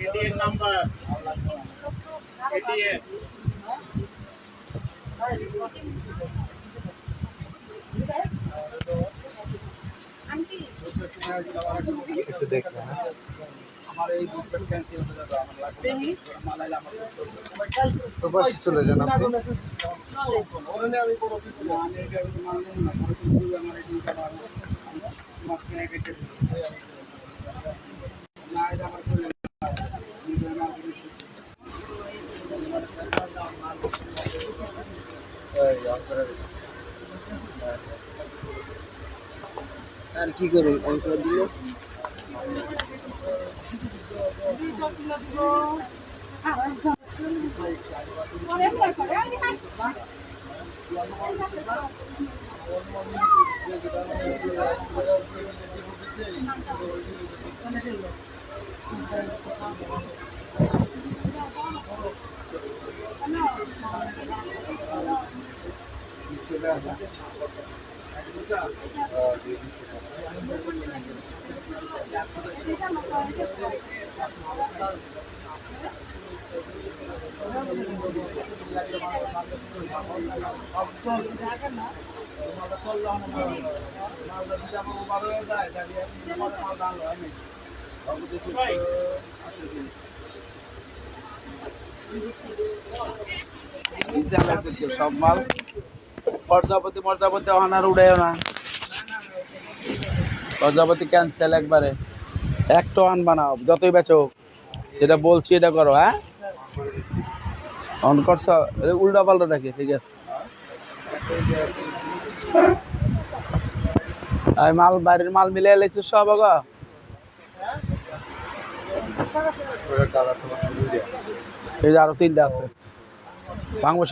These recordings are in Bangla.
এটিএম নাম্বার এটিএম একটু দেখবেন হ্যাঁ তো বাস চলে যান আপনি আর কি করুন অঙ্ক দিলে সব মাল। প্রজাপতি মর্যাপতি অনার উড়েও না। প্রজাপতি ক্যান্সেল একবারে। এক টন বানাও, যতই বেচো যেটা বলছি এটা করো হ্যাঁ? অন করছ উল্টা পাল্টা দেখে, ঠিক আছে। আর মাল, বাড়ির মাল মিলে এলেছে সব আগা এই যে আরও তিনটা আছে। ভাঙবো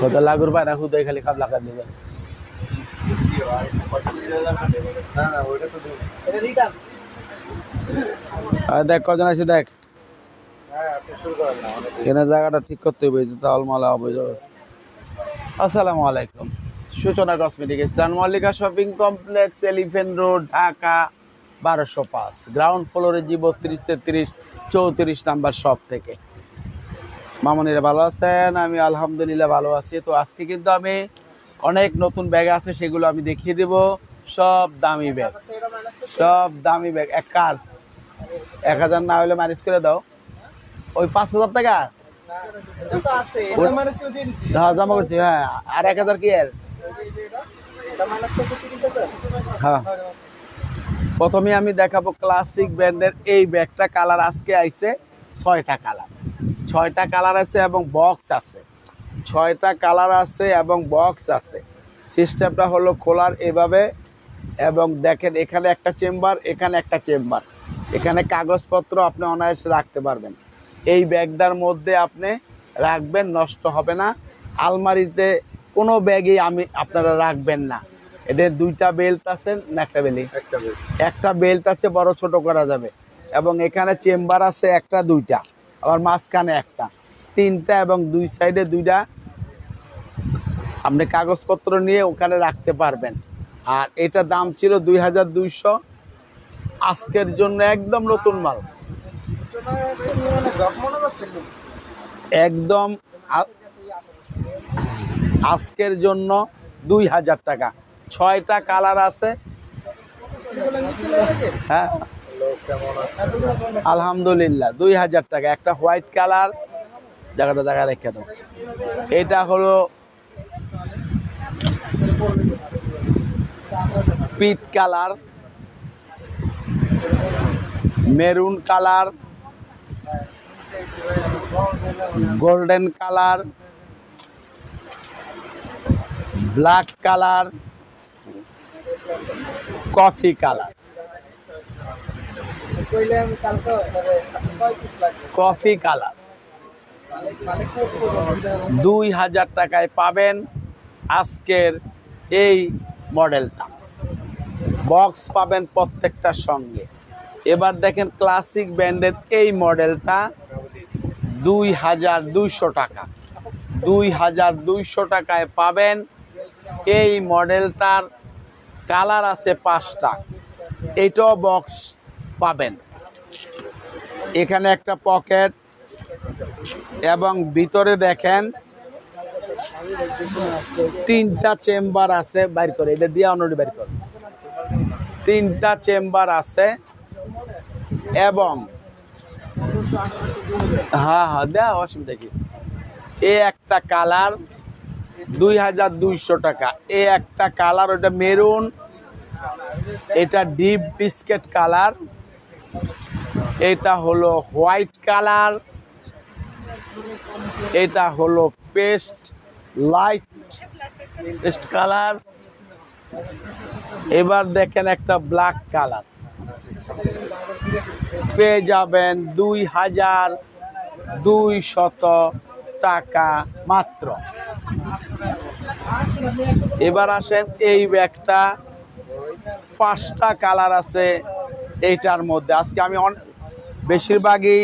কত লাগুর পায় না হুদয় খালি তো দেবো। আর দেখ, কজন আছে দেখ? আপনি শুরু করেন না অনেক এখানে জায়গাটা ঠিক করতে হবে তাহলে মালা হবে আসসালামু আলাইকুম। Suchona cosmetic Eastern Mallika shopping complex, elephant road, Dhaka, বারোশো পাঁচ। গ্রাউন্ড ফ্লোরে জি বত্রিশ তেত্রিশ, চৌত্রিশ নাম্বার শপ থেকে। মামনিরা ভালো আছেন? আমি আলহামদুলিল্লাহ ভালো আছি। তো আজকে কিন্তু আমি অনেক নতুন ব্যাগ আছে, সেগুলো আমি দেখিয়ে দেব। সব দামি ব্যাগ। সব দামি ব্যাগ। এক কার এক হাজার না হলে ম্যানেজ করে দাও। ওই পাঁচ হাজার টাকা? জমা করছি হ্যাঁ। আর এক হাজার কি এর? হ্যাঁ। প্রথমে আমি দেখাবো ক্লাসিক ব্র্যান্ডের এই ব্যাগটা। কালার আজকে আইছে ছয়টা কালার ছয়টা কালার আছে এবং বক্স আছে। ছয়টা কালার আছে এবং বক্স আছে। সিস্টেমটা হলো খোলার এভাবে এবং দেখেন এখানে একটা চেম্বার এখানে একটা চেম্বার এখানে কাগজপত্র আপনি অনায়াসে রাখতে পারবেন। এই ব্যাগটার মধ্যে আপনি রাখবেন নষ্ট হবে না। আলমারিতে কোনো ব্যাগই আমি আপনারা রাখবেন না। এদের দুইটা বেল্ট আছে না একটা বেলি একটা বেল্ট আছে বড় ছোট করা যাবে। এবং এখানে চেম্বার আছে একটা দুইটা। আবার মাঝখানে একটা। তিনটা এবং দুই সাইডে দুইটা আপনি কাগজপত্র নিয়ে ওখানে রাখতে পারবেন। আর এটা দাম ছিল দুই হাজার দুইশো। আজকের জন্য একদম নতুন মাল। একদম আজকের জন্য দুই হাজার টাকা। ছয়টা কালার আছে। হ্যাঁ। আলহামদুলিল্লাহ, দুই হাজার টাকা। একটা হোয়াইট কালার জায়গাটা জায়গা রেখে দাও। এটা হলো পিট colour, maroon colour, golden colour, black colour, coffee colour. Coffee colour. দুই হাজার টাকায় পাবেন আজকের এই মডেলটা। বক্স পাবেন প্রত্যেকটার সঙ্গে। এবার দেখেন ক্লাসিক ব্র্যান্ডের এই মডেলটা দুই হাজার দুইশো টাকা। দুই হাজার দুইশো টাকায় পাবেন এই মডেলটার কালার আছে পাঁচটা। এটাও বক্স পাবেন। এখানে একটা পকেট এবং ভিতরে দেখেন তিনটা চেম্বার আছে, বাইর করে, এটা দিয়ে অন্যটি বাইর করে। তিনটা চেম্বার আছে এবং হ্যাঁ হ্যাঁ দেওয়া অসুবিধা কি? এ একটা কালার দুই হাজার দুইশো টাকা। এ একটা কালার ওটা মেরুন, এটা ডিপ বিস্কেট কালার। এটা হলো হোয়াইট কালার, এটা হলো পেস্ট, লাইট পেস্ট কালার। এবার দেখেন একটা ব্ল্যাক কালার। পেয়ে যাবেন দুই হাজার দুই শত টাকা মাত্র। এবার আসেন এই ব্যাগটা। পাঁচটা কালার আছে। এইটার মধ্যে। আজকে আমি বেশিরভাগই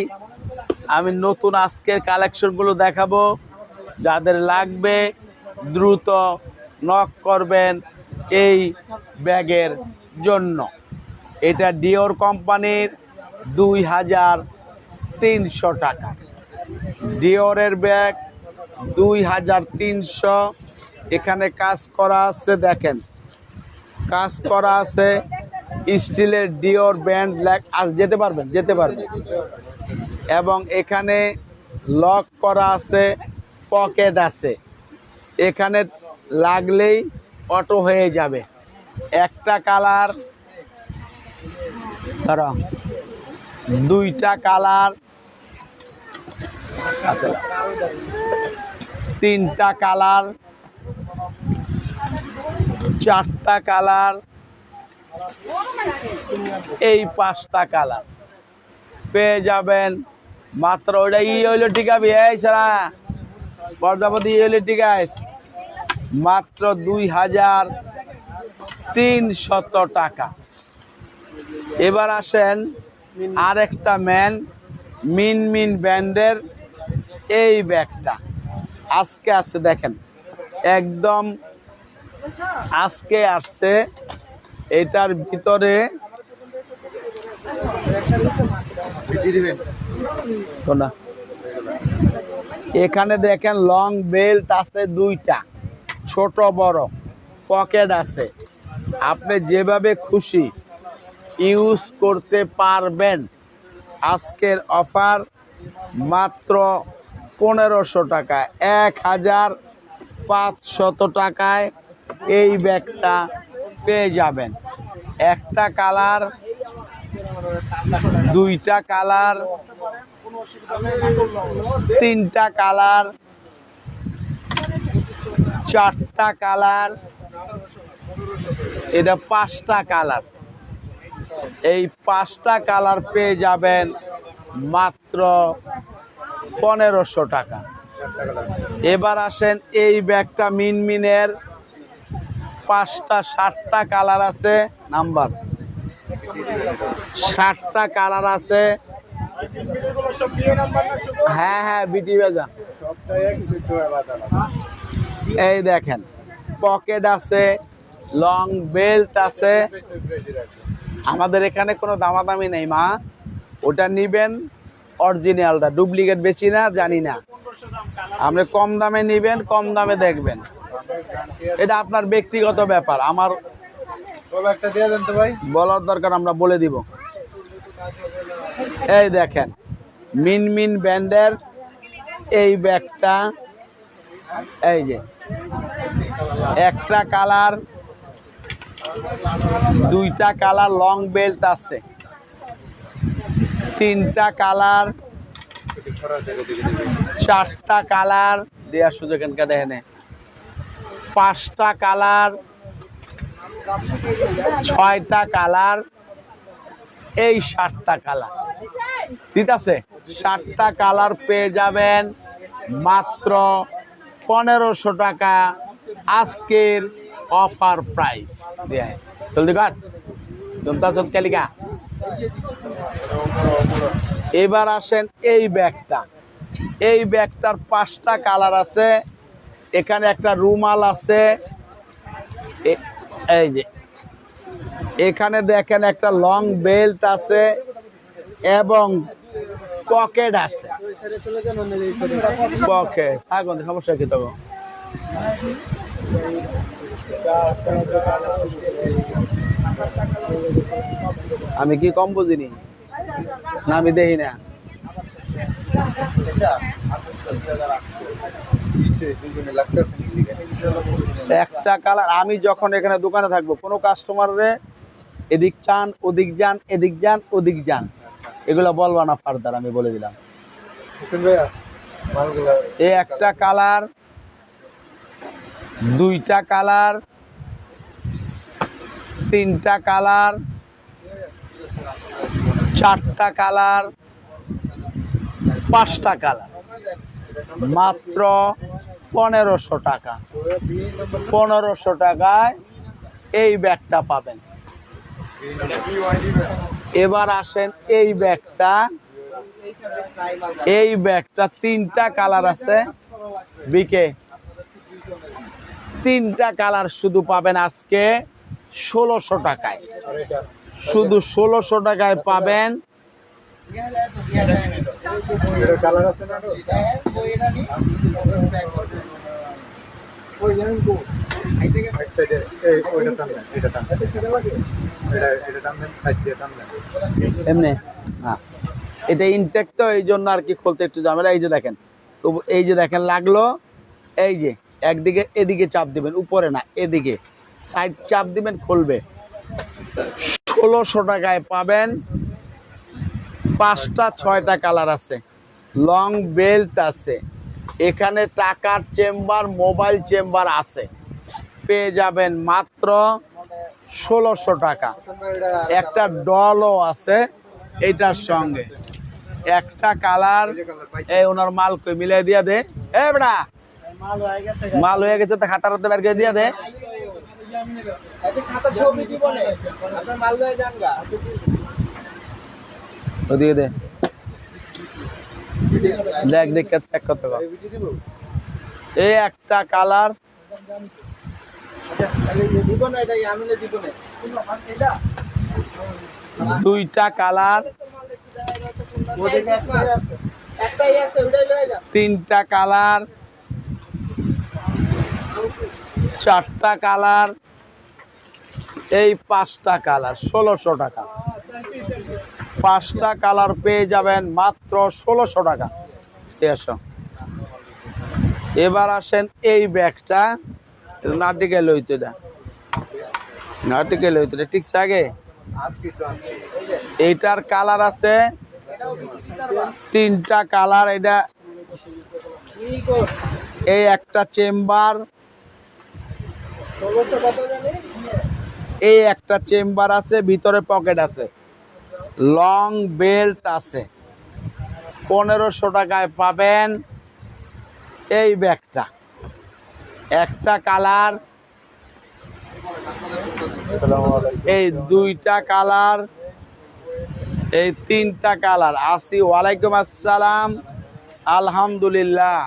আমি নতুন আজকের কালেকশনগুলো দেখাবো। যাদের লাগবে, দ্রুত নক করবেন এই ব্যাগের জন্য। এটা ডিওর কোম্পানির দুই হাজার তিনশো টাকা। ডিওরের ব্যাগ দুই হাজার তিনশো। এখানে কাজ করা আছে, দেখেন। কাজ করা আছে স্টিলের ডিওর ব্যান্ড আজ যেতে পারবেন যেতে পারবেন। এবং এখানে লক করা আছে পকেট আছে। এখানে লাগলেই অটো হয়ে যাবে। একটা কালার, ধরো, দুইটা কালার, তিনটা কালার, চারটা কালার এই পাঁচটা কালার। পেয়ে যাবেন মাত্র ওটা ই হইল টিকাবি এই সারা প্রজাপতি ই হইল টিকাইস মাত্র দুই হাজার তিনশত টাকা। এবার আসেন আরেকটা ম্যান, মিন মিন ব্যান্ডের এই ব্যাগটা। আজকে আছে দেখেন, একদম আজকে আসছে এটার ভিতরে এখানে দেখেন লং বেল্ট আছে দুইটা, ছোট, বড় পকেট আছে। আপনি যেভাবে খুশি ইউজ করতে পারবেন। আজকের অফার মাত্র পনেরোশো টাকা, এক হাজার পাঁচশত টাকায় এই ব্যাগটা পেয়ে যাবেন। একটা কালার, দুইটা কালার, তিনটা কালার, চারটা কালার, এটা পাঁচটা কালার। এই পাঁচটা কালার পেয়ে যাবেন মাত্র পনেরোশো টাকা। এবার আসেন এই ব্যাগটা মিনমিনের। পাঁচটা ষাটটা কালার আছে। নাম্বার। ষাটটা কালার আছে। হ্যাঁ হ্যাঁ বিটি বাজা সপ্তাহে এক সেক্টর আলাদা আলাদা এই দেখেন, পকেট আছে লং বেল্ট আছে। আমাদের এখানে কোনো দামাদামি নেই, মা। ওটা নিবেন অরিজিনালটা ডুপ্লিকেট বেচি না, জানি না। আপনি কম দামে নিবেন, কম দামে দেখবেন। এটা আপনার ব্যক্তিগত ব্যাপার আমার বলার দরকার আমরা বলে দিব। এই দেখেন মিন মিন ব্যান্ডের এই ব্যাগটা এই যে একটা কালার দুইটা কালার লং বেল্ট আছে। তিনটা কালার চারটা কালার দেওয়ার সুযোগ এখানকার দেখেন পাঁচটা কালার, ছয়টা কালার, এই সাতটা কালার। ঠিক আছে? সাতটা কালার পেয়ে যাবেন মাত্র পনেরোশো টাকা আজকের অফার প্রাইস। দেয় জলদি কালিকা এবার আসেন এই ব্যাগটা। এই ব্যাগটার পাঁচটা কালার আছে। এখানে একটা রুমাল আছে। এই যে। এখানে দেখেন একটা লং বেল্ট আছে এবং পকেট আছে। পকেট। সমস্যা কি তখন আমি কি কম বুঝিনি? না, আমি দেখি না। একটা কালার আমি যখন এখানে দোকানে থাকব কোনো কাস্টমারে এদিক চান ওদিক যান এদিক যান ওদিক যান। এগুলো বলবা না ফার্দার আমি বলে দিলাম। এই একটা কালার দুইটা কালার তিনটা কালার চারটা কালার পাঁচটা কালার। মাত্র পনেরোশো টাকা। পনেরোশো টাকায় এই ব্যাগটা পাবেন। এবার আসেন এই ব্যাগটা। এই ব্যাগটা তিনটা কালার আছে। বিকে, তিনটা কালার শুধু পাবেন আজকে ষোলোশো টাকায়। শুধু ষোলোশো টাকায় পাবেন কালার আছে টান এটা টান হ্যাঁ। তো এই জন্য আর কি খুলতে একটু ঝামেলা, এই যে দেখেন। তো এই যে দেখেন লাগল, এই যে একদিকে, এদিকে চাপ দিবেন, উপরে না, এদিকে। সাইড চাপ দিবেন, খুলবে। ষোলোশো টাকায় পাবেন। পাঁচটা, ছয়টা কালার আছে। লং বেল্ট আছে। এখানে টাকার চেম্বার, মোবাইল চেম্বার আছে। পেয়ে যাবেন মাত্র ষোলোশো টাকা। একটা ডলও আছে এটার সঙ্গে। একটা কালার, এই ওনার মাল মিলাই দিয়া দে। এ বেড়া মাল হয়ে গেছে তো খাতার হাতে বের করে দিয়া দে। ওদিকে দে। দেখ দেখ চেক করতে কর। এই একটা কালার। দুইটা কালার। তিনটা কালার। চারটা কালার। এই পাঁচটা কালার, ষোলোশো টাকা। পাঁচটা কালার পেয়ে যাবেন মাত্র ষোলোশো টাকা। আছে? এবার আসেন এই ব্যাগটা। নাটিকে লইতে দা নাটিকে দা ঠিক আগে? এইটার কালার আছে। তিনটা কালার এটা। এই একটা চেম্বার। এই একটা চেম্বার আছে, ভিতরে পকেট আছে। লং বেল্ট আছে। পনেরোশো টাকায় পাবেন এই ব্যাগটা। একটা কালার, এই দুইটা কালার, এই তিনটা কালার। আসি, ওয়ালাইকুম আসসালাম। আলহামদুলিল্লাহ।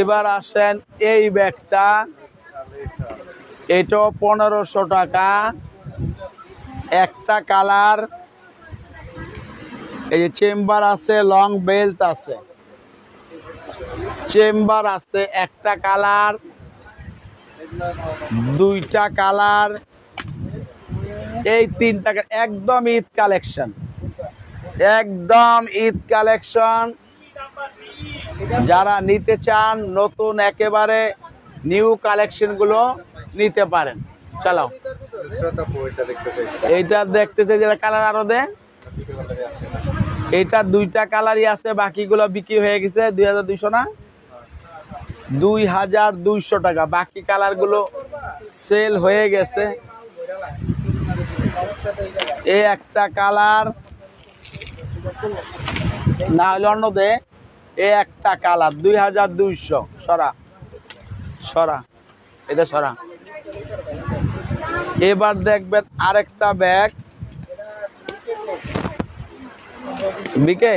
এবার আসেন এই ব্যাগটা। এটাও পনেরোশো টাকা। একটা কালার। এই যে চেম্বার আছে, লং বেল্ট আছে। চেম্বার আছে, একটা কালার। দুইটা কালার। এই তিনটা একদম ঈদ কালেকশন। একদম ঈদ কালেকশন। যারা নিতে চান, নতুন একেবারে নিউ কালেকশনগুলো নিতে পারেন। চালাও বইটা দেখতে এইটা দেখতেছে যেটা কালার আরও দে এটা দুইটা কালারই আছে, বাকিগুলো বিক্রি হয়ে গেছে দুই হাজার দুইশো না? দুই হাজার দুইশো টাকা। বাকি কালারগুলো সেল হয়ে গেছে। এই একটা কালার, না হলে অন্য দে। এ একটা কালার, দুই হাজার দুইশো। সরা। সরা। এটা সরা। এবার দেখবেন আরেকটা ব্যাগ। বিকে?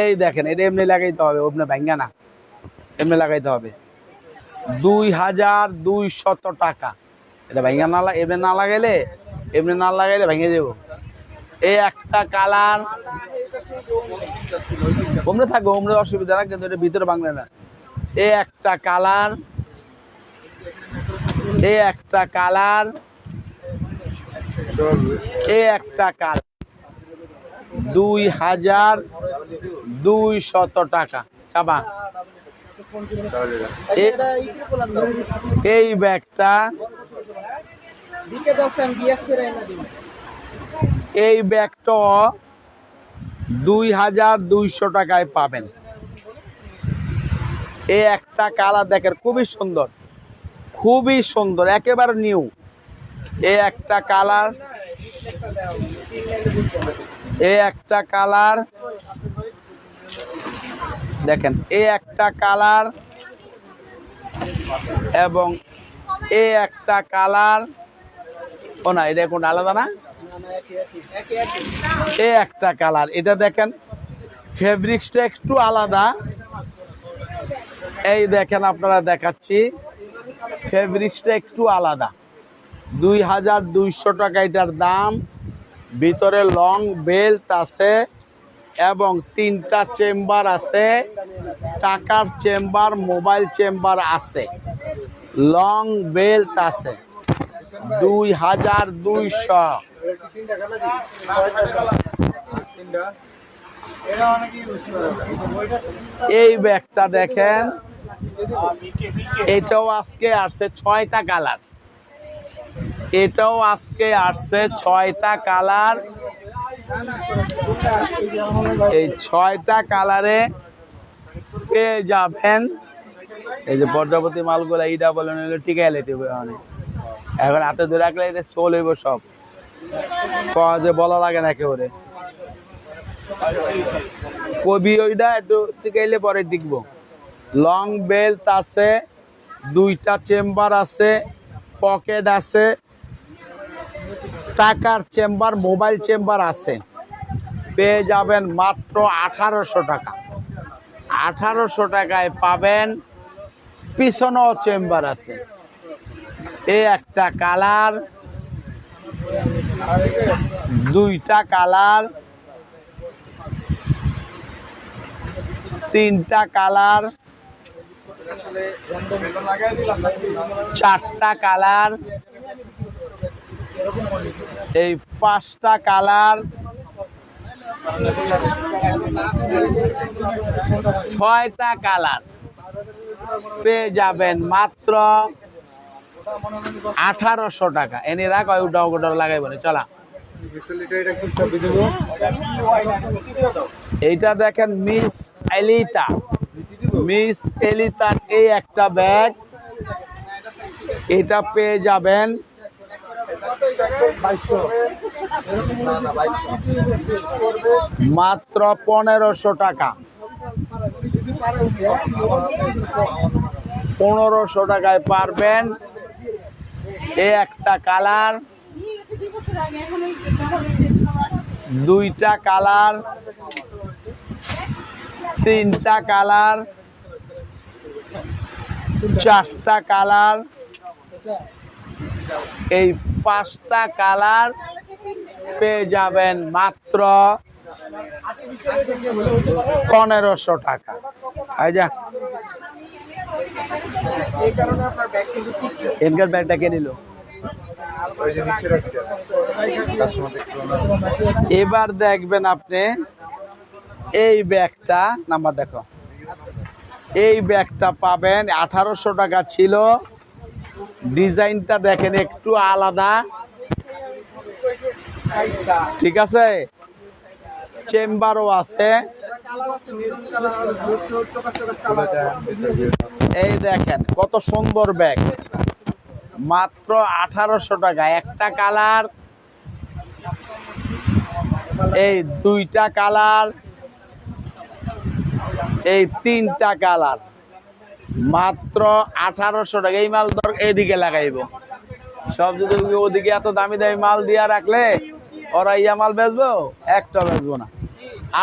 এই দেখেন, এটা এমনি লাগাইতে হবে ওমনি ভাঙ্গা না। এমনি লাগাইতে হবে। দুই হাজার দুই দুইশত টাকা। এটা ভেঙে না এমনি না লাগাইলে, এমনি না লাগাইলে ভেঙে দেবো। এই একটা কালার। ওমরে থাকবে ওমরে অসুবিধা না, কিন্তু এটা ভিতরে বাংলা না। এই একটা কালার, এ একটা কালার, এ একটা কালার। দুই হাজার দুই শত টাকা চাবা এই ব্যাগটা এই ব্যাগটা দুই হাজার দুইশো টাকায় পাবেন। এই একটা কালার দেখেন, খুবই সুন্দর। খুবই সুন্দর, একেবারে নিউ। এ একটা কালার, এ একটা কালার, দেখেন, এ একটা কালার এবং এ একটা কালার, ও না, এটা কোন আলাদা না? এ একটা কালার, এটা দেখেন, ফেব্রিক্সটা একটু আলাদা। এই দেখেন আপনারা দেখাচ্ছি। ফেব্রিক্সটা একটু আলাদা। দুই হাজার দুইশো টাকা এটার দাম। ভিতরে লং বেল্ট আছে এবং তিনটা চেম্বার আছে। টাকার চেম্বার, মোবাইল চেম্বার আছে। লং বেল্ট আছে। দুই হাজার দুইশো। এই ব্যাগটা দেখেন। এটাও আজকে আসছে ছয়টা কালার। এটাও আজকে আসছে ছয়টা কালার। এই ছয়টা কালারে পেয়ে যাবেন? এই যে পর্যাপতি মালগুলো এইটা বলেন টিকে লেতে হবে অনেক। এখন হাতে ধরে রাখলে এটা সোল হইব সব। যে বলা লাগে না একেবারে। কবি ওইটা একটু টিকাইলে পরে টিকবো লং বেল্ট আছে, দুইটা চেম্বার আছে, পকেট আছে, টাকার চেম্বার, মোবাইল চেম্বার আছে। পেয়ে যাবেন মাত্র আঠারোশো টাকা। আঠারোশো টাকায় পাবেন পিছনেও চেম্বার আছে। এই একটা কালার, দুইটা কালার তিনটা কালার। চারটা কালার। এই পাঁচটা কালার। ছয়টা কালার। পেয়ে যাবেন মাত্র আঠারোশো টাকা। এনে রাখ, ওই উডাও উডাও লাগাইব চলা। এইটা দেখেন মিস এলিতা। মিস এলিতার এই একটা ব্যাগ। এটা পেয়ে যাবেন মাত্র পনেরোশো টাকা। পনেরোশো টাকায় পারবেন। এই একটা কালার। দুইটা কালার, তিনটা কালার, চারটা কালার, এই পাঁচটা কালার পেয়ে যাবেন মাত্র পনেরোশো টাকা। যা এনকার ব্যাগটা কে নিল? এবার দেখবেন আপনি, এই ব্যাগটা, নাম্বার দেখো, এই ব্যাগটা পাবেন, আঠারোশো টাকা ছিল। ডিজাইনটা দেখেন একটু আলাদা। ঠিক আছে? চেম্বারও আছে। এই দেখেন, কত সুন্দর ব্যাগ। মাত্র আঠারোশো টাকা। একটা কালার। এই দুইটা কালার। এই তিনটা কালার। মাত্র আঠারোশো টাকা। এই মাল ধর এদিকে লাগাইব। সব যদি ওদিকে এত দামি দামি মাল দিয়া রাখলে ওরা ইয়া মাল বেচবো? একটা বেচবো না।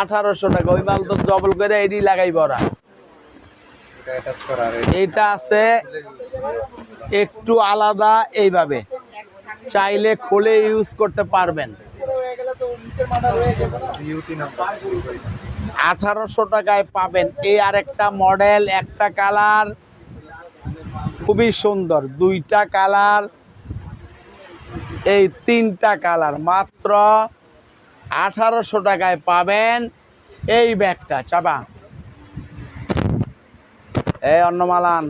আঠারোশো টাকা। ওই মাল তো ডবল করে এডি লাগাইব ওরা। এটা এটা আছে একটু আলাদা এইভাবে। চাইলে খুলে ইউজ করতে পারবেন। আঠারোশো টাকায় পাবেন। এই আরেকটা মডেল একটা কালার খুবই সুন্দর। দুইটা কালার এই তিনটা কালার মাত্র আঠারোশো টাকায় পাবেন এই ব্যাগটা। চাপা। এই অন্নমালান।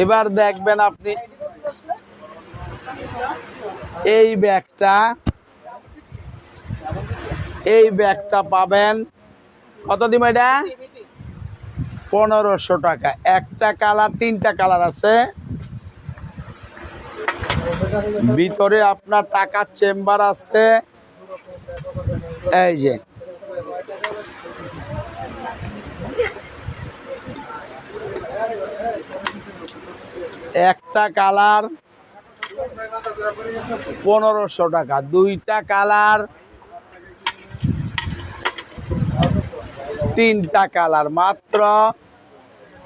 এবার দেখবেন আপনি এই ব্যাগটা এই ব্যাগটা পাবেন কত দিব এটা? পনেরোশো টাকা। একটা কালার, তিনটা কালার আছে। ভিতরে আপনার টাকার চেম্বার আছে। এই যে একটা কালার পনেরোশো টাকা, দুইটা কালার তিনটা কালার, মাত্র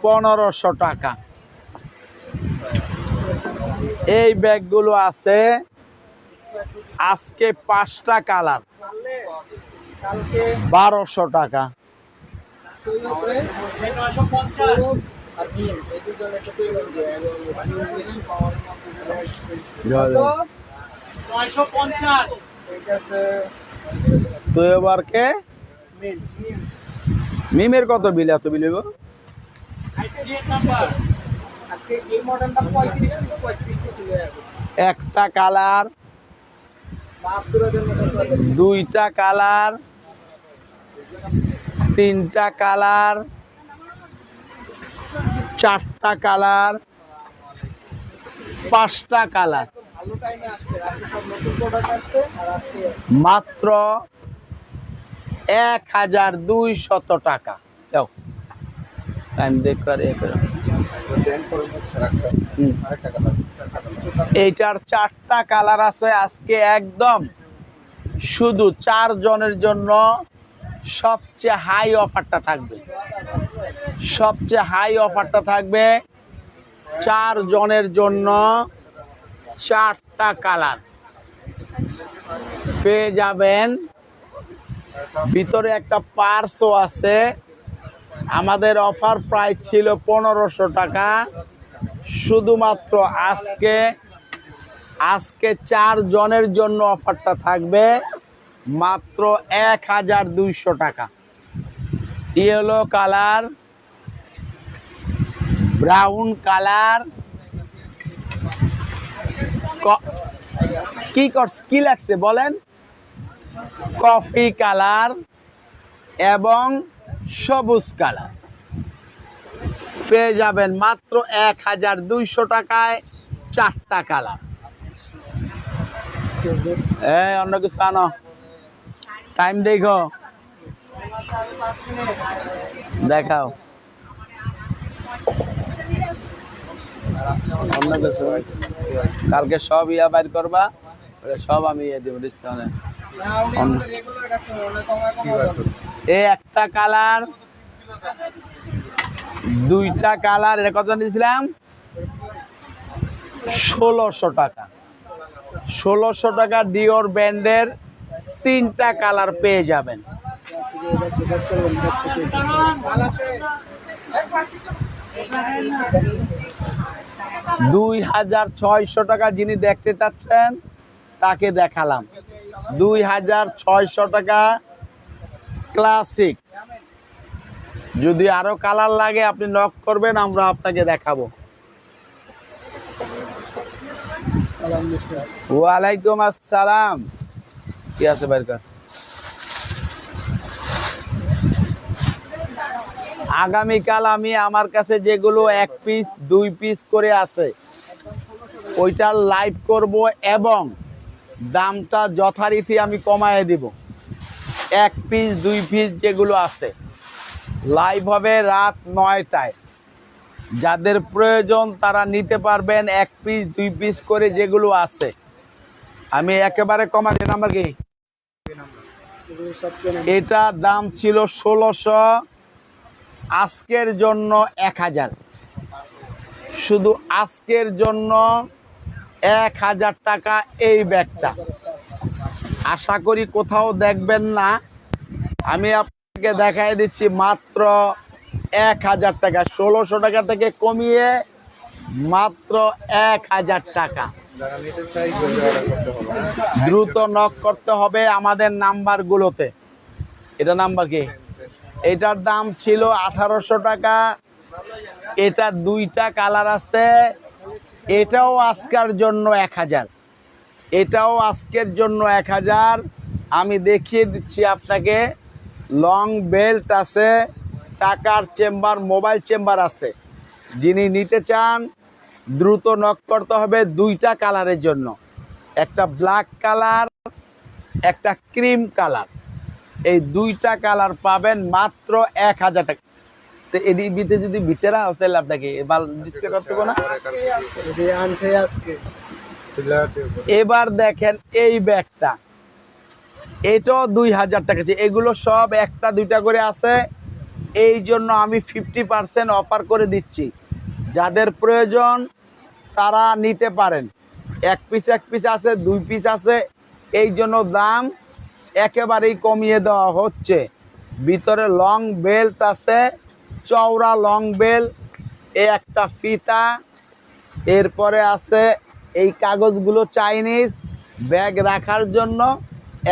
পনেরোশো টাকা। এই ব্যাগগুলো আছে আজকে পাঁচটা কালার, বারোশো টাকা। এবার কে? মিমের কত বিল? এত বিল একটা কালার। দুইটা কালার। তিনটা কালার। চারটা কালার, পাঁচটা কালার। মাত্র এক হাজার দুইশত টাকা। দাও। টাইম। এইটার চারটা কালার আছে আজকে একদম। শুধু চার জনের জন্য সবচেয়ে হাই অফারটা থাকবে। সবচেয়ে হাই অফারটা থাকবে চার জনের জন্য চারটা কালার পেয়ে যাবেন। ভিতরে একটা পার্সও আছে। আমাদের অফার প্রাইস ছিল পনেরোশো টাকা। শুধুমাত্র আজকে আজকে চার জনের জন্য অফারটা থাকবে মাত্র এক হাজার দুইশো টাকা। ইয়েলো কালার ব্রাউন কালার কি কি লাগছে বলেন? কফি কালার এবং সবুজ কালার পেয়ে যাবেন মাত্র এক হাজার দুইশো টাকায় চারটা কালার এই, অন্য কিছু আনো। টাইম দেখো। দেখাও। কালকে সব ইয়া বাইর করবা সব আমি ইয়ে দেবো ডিসকাউন্টে এই একটা কালার, দুইটা কালার, এটা কত নিয়েছিলাম ষোলোশো টাকা। ষোলোশো টাকা ডিওর ব্যান্ডের তিনটা কালার পেয়ে যাবেন। দুই হাজার ছয়শো টাকা যিনি দেখতে চাচ্ছেন তাকে দেখালাম। দুই হাজার ছয়শো টাকা ক্লাসিক। যদি আরও কালার লাগে আপনি নক করবেন আমরা আপনাকে দেখাবো। ওয়ালাইকুম আসসালাম। কি আছে বাইরকার আগামীকাল আমি আমার কাছে যেগুলো এক পিস দুই পিস করে আছে ওইটা লাইভ করব এবং দামটা যথারীতি আমি কমায় দিব। এক পিস দুই পিস যেগুলো আছে লাইভ হবে রাত নয়টায়। যাদের প্রয়োজন তারা নিতে পারবেন এক পিস দুই পিস করে যেগুলো আছে। আমি একেবারে কমা দিই নাম্বার কি? এটার দাম ছিল ষোলোশো আজকের জন্য এক হাজার। শুধু আজকের জন্য এক হাজার টাকা এই ব্যাগটা। আশা করি কোথাও দেখবেন না। আমি আপনাকে দেখাই দিচ্ছি মাত্র এক হাজার টাকা। ষোলোশো টাকা থেকে কমিয়ে মাত্র এক হাজার টাকা। দ্রুত নক করতে হবে আমাদের নাম্বারগুলোতে। এটা নাম্বার কি? এটার দাম ছিল আঠারোশো টাকা। এটা দুইটা কালার আছে। এটাও আজকের জন্য এক হাজার। এটাও আজকের জন্য এক হাজার। আমি দেখিয়ে দিচ্ছি আপনাকে। লং বেল্ট আছে। টাকার চেম্বার, মোবাইল চেম্বার আছে। যিনি নিতে চান, দ্রুত নক করতে হবে দুইটা কালারের জন্য। একটা ব্ল্যাক কালার, একটা ক্রিম কালার। এই দুইটা কালার পাবেন মাত্র এক হাজার টাকা। তো এদি বিতে যদি ভিতরে আসতে লাভ থাকে এবার ডিসপ্লে করতে না? এবার দেখেন এই ব্যাগটা। এটাও দুই হাজার টাকা এগুলো সব একটা দুইটা করে আছে। এই জন্য আমি ফিফটি পার্সেন্ট অফার করে দিচ্ছি। যাদের প্রয়োজন, তারা নিতে পারেন। এক পিস এক পিস আছে, দুই পিস আছে। এই জন্য দাম একেবারেই কমিয়ে দেওয়া হচ্ছে। ভিতরে লং বেল্ট আছে, চওড়া লং বেল্ট এ একটা ফিতা, এরপরে আছে এই কাগজগুলো চাইনিজ ব্যাগ রাখার জন্য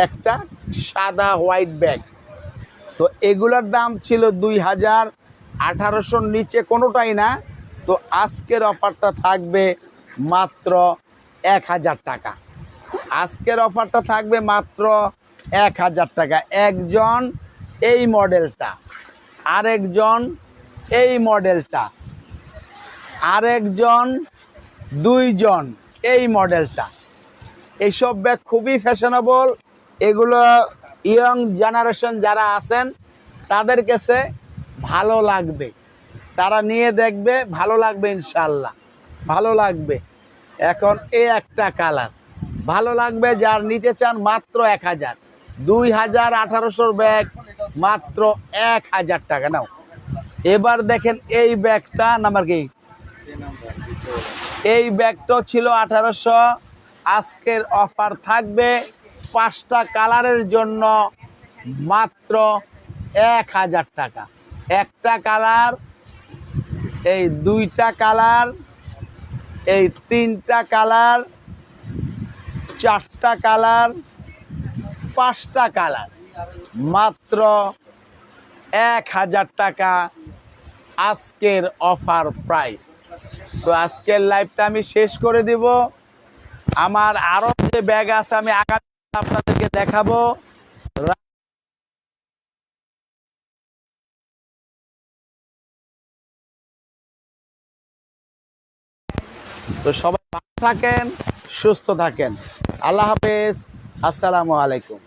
একটা সাদা হোয়াইট ব্যাগ তো এগুলোর দাম ছিল দুই হাজার আঠারোশোর নিচে কোনোটাই না। তো আজকের অফারটা থাকবে মাত্র এক হাজার টাকা। আজকের অফারটা থাকবে মাত্র এক হাজার টাকা। একজন এই মডেলটা, আরেকজন এই মডেলটা, আরেকজন দুইজন এই মডেলটা। এইসব ব্যাগ খুবই ফ্যাশনেবল এগুলো ইয়ং জেনারেশন যারা আছেন, তাদের কাছে ভালো লাগবে। তারা নিয়ে দেখবে, ভালো লাগবে ইনশাল্লাহ ভালো লাগবে। এখন এ একটা কালার। ভালো লাগবে যার নিতে চান মাত্র এক হাজার। দুই হাজার আঠারোশোর ব্যাগ মাত্র এক হাজার টাকা। নাও, এবার দেখেন এই ব্যাগটা নাম্বার কি? এই ব্যাগটা ছিল আঠারোশো। আজকের অফার থাকবে পাঁচটা কালারের জন্য মাত্র এক হাজার টাকা। একটা কালার এই দুইটা কালার এই তিনটা কালার চারটা কালার পাঁচটা কালার। মাত্র এক হাজার টাকা আজকের অফার প্রাইস। তো আজকের লাইভটা আমি শেষ করে দিব। আমার আরও যে ব্যাগ আছে, আমি আগামী আপনাদেরকে দেখাবো। তো সবাই ভালো থাকেন, সুস্থ থাকেন। আল্লাহ হাফেজ। আসসালামু আলাইকুম।